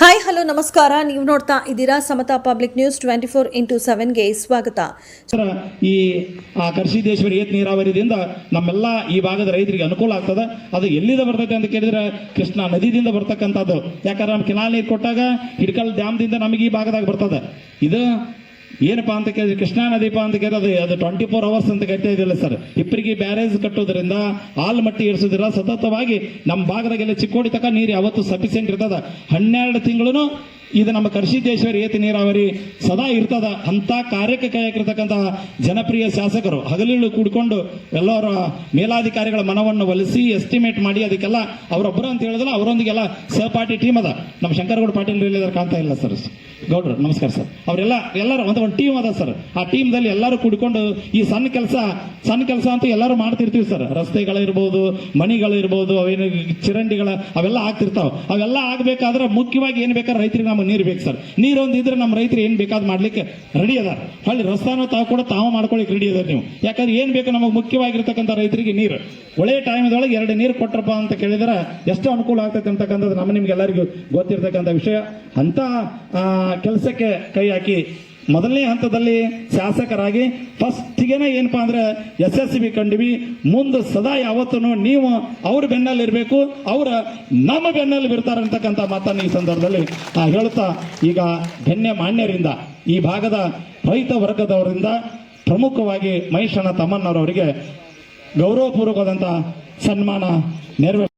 Hello ನಮಸ್ಕಾರ. ನೀವು ನೋಡ್ತಾ ಇದ್ದೀರಾ Samata public news twenty four into ಸೆವೆನ್ಗೆ ಸ್ವಾಗತ ಈ, ಆ ಕರ್ಷಿದೇಶ್ವರಿ ಏತ್ ನೀರಾವರಿದಿಂದ ನಮ್ಮೆಲ್ಲ ಈ ಭಾಗದ ರೈತರಿಗೆ ಅನುಕೂಲ ಆಗ್ತದೆ? ಅದು ಎಲ್ಲಿಂದ ಬರ್ತೈತೆ ಅಂತ ಕೇಳಿದ್ರೆ ಕೃಷ್ಣಾ ನದಿದಿಂದ ಬರ್ತಕ್ಕಂಥದ್ದು. ಯಾಕಂದ್ರೆ ನಮ್ಮ ಕೆನಾಲ್ ನೀರು ಕೊಟ್ಟಾಗ ಹಿಡ್ಕಲ್ ಡ್ಯಾಮ್ದಿಂದ ನಮಗೆ ಈ ಭಾಗದಾಗ ಬರ್ತದೆ. ಇದು ಏನಪ್ಪಾ ಅಂತ ಕೇಳಿದ್ರೆ, ಕೃಷ್ಣಾ ನದಿಪ ಅಂತ ಕೇಳಿದ್ರೆ ಅದು ಟ್ವೆಂಟಿ ಫೋರ್ ಅವರ್ಸ್ ಅಂತ ಕಟ್ತಾ ಇದಿಲ್ಲ ಸರ್. ಇಬ್ಬರಿಗೆ ಬ್ಯಾರೇಜ್ ಕಟ್ಟೋದ್ರಿಂದ ಹಾಲ್ ಮಟ್ಟಿ ಇರಿಸೋದ್ರಿಂದ ಸತತವಾಗಿ ನಮ್ಮ ಭಾಗದಾಗೆಲ್ಲ ಚಿಕ್ಕೋಡಿ ತಕ ನೀರು ಯಾವತ್ತು ಸಫಿಸಿಯೆಂಟ್ ಇರ್ತದ. ಹನ್ನೆರಡು ತಿಂಗಳು ಇದು ನಮ್ಮ ಕರ್ಷಿದ್ದೇಶ್ವರಿ ಏತ ನೀರಾವರಿ ಸದಾ ಇರ್ತದ ಅಂತ ಕಾರ್ಯಕ್ಕೆ ಕೈಯಾಕಿರ್ತಕ್ಕಂತಹ ಜನಪ್ರಿಯ ಶಾಸಕರು. ಹಗಲಿಳು ಕೂಡಿಕೊಂಡು ಎಲ್ಲರ ಮೇಲಾಧಿಕಾರಿಗಳ ಮನವನ್ನು ಒಲಿಸಿ ಎಸ್ಟಿಮೇಟ್ ಮಾಡಿ, ಅದಕ್ಕೆಲ್ಲ ಅವರೊಬ್ಬರು ಅಂತ ಹೇಳಿದ್ರೆ ಅವರೊಂದಿಗೆಲ್ಲ ಸಹಪಾಠಿ ಟೀಮ್ ಅದ. ನಮ್ಮ ಶಂಕರಗೌಡ ಪಾಟೀಲ್ ಇದ್ದಾರೆ ಕಾಣ್ತಾ ಇಲ್ಲ ಸರ್. ಗೌಡ್ರು, ನಮಸ್ಕಾರ ಸರ್. ಅವರೆಲ್ಲ, ಎಲ್ಲರೂ ಒಂದು ಒಂದು ಟೀಮ್ ಅದ ಸರ್. ಆ ಟೀಮ್ದಲ್ಲಿ ಎಲ್ಲರೂ ಕೂಡಿಕೊಂಡು ಈ ಸಣ್ಣ ಕೆಲಸ ಸಣ್ಣ ಕೆಲಸ ಅಂತ ಎಲ್ಲರೂ ಮಾಡ್ತಿರ್ತೀವಿ ಸರ್. ರಸ್ತೆಗಳಿರ್ಬೋದು, ಮಣಿಗಳಿರ್ಬೋದು, ಅವೇನು ಚಿರಂಡಿಗಳ, ಅವೆಲ್ಲ ಆಗ್ತಿರ್ತಾವೆ. ಅವೆಲ್ಲ ಆಗ್ಬೇಕಾದ್ರೆ ಮುಖ್ಯವಾಗಿ ಏನು ಬೇಕಾದ್ರೆ ರೈತರಿಗೆ ನಮಗೆ ನೀರು ಬೇಕು ಸರ್. ನೀರು ಇದ್ರೆ ನಮ್ಮ ರೈತರು ಏನು ಬೇಕಾದ್ ಮಾಡ್ಲಿಕ್ಕೆ ರೆಡಿ ಅದಾರ. ಹಳ್ಳಿ ರಸ್ತಾನ ತಾವು ಕೂಡ ತಾವು ಮಾಡ್ಕೊಳ್ಳಿಕ್ಕೆ ರೆಡಿ ಅದಾರ ನೀವು. ಯಾಕಂದ್ರೆ ಏನು ಬೇಕು ನಮಗೆ ಮುಖ್ಯವಾಗಿರ್ತಕ್ಕಂಥ ರೈತರಿಗೆ ನೀರು. ಒಳ್ಳೆಯ ಟೈಮ್ದೊಳಗೆ ಎರಡು ನೀರು ಕೊಟ್ರಪ್ಪ ಅಂತ ಕೇಳಿದ್ರೆ ಎಷ್ಟು ಅನುಕೂಲ ಆಗ್ತೈತೆ ಅಂತಕ್ಕಂಥದ್ದು ನಮ್ಮ ನಿಮ್ಗೆಲ್ಲರಿಗೂ ಗೊತ್ತಿರ್ತಕ್ಕಂಥ ವಿಷಯ. ಅಂತ ಕೆಲಸಕ್ಕೆ ಕೈ ಹಾಕಿ ಮೊದಲನೇ ಹಂತದಲ್ಲಿ ಶಾಸಕರಾಗಿ ಫಸ್ಟ್ಗೆನೆ ಏನಪ್ಪ ಅಂದ್ರೆ ಬಿ ಕಂಡಿವಿ. ಮುಂದೆ ಸದಾ ಯಾವತ್ತೂ ನೀವು ಅವ್ರ ಬೆನ್ನಲ್ಲಿ ಇರಬೇಕು, ಅವರ ನಮ್ಮ ಬೆನ್ನಲ್ಲಿ ಬಿಡ್ತಾರೆ ಅಂತಕ್ಕಂಥ ಮಾತನ್ನು ಈ ಸಂದರ್ಭದಲ್ಲಿ ಹೇಳ್ತಾ ಈಗ ಧನ್ಯ ಮಾನ್ಯರಿಂದ ಈ ಭಾಗದ ರೈತ ವರ್ಗದವರಿಂದ ಪ್ರಮುಖವಾಗಿ ಮಹೇಶಣ್ಣ ತಮ್ಮಣ್ಣವರವರಿಗೆ ಗೌರವಪೂರ್ವಕವಾದಂಥ ಸನ್ಮಾನ ನೆರವೇ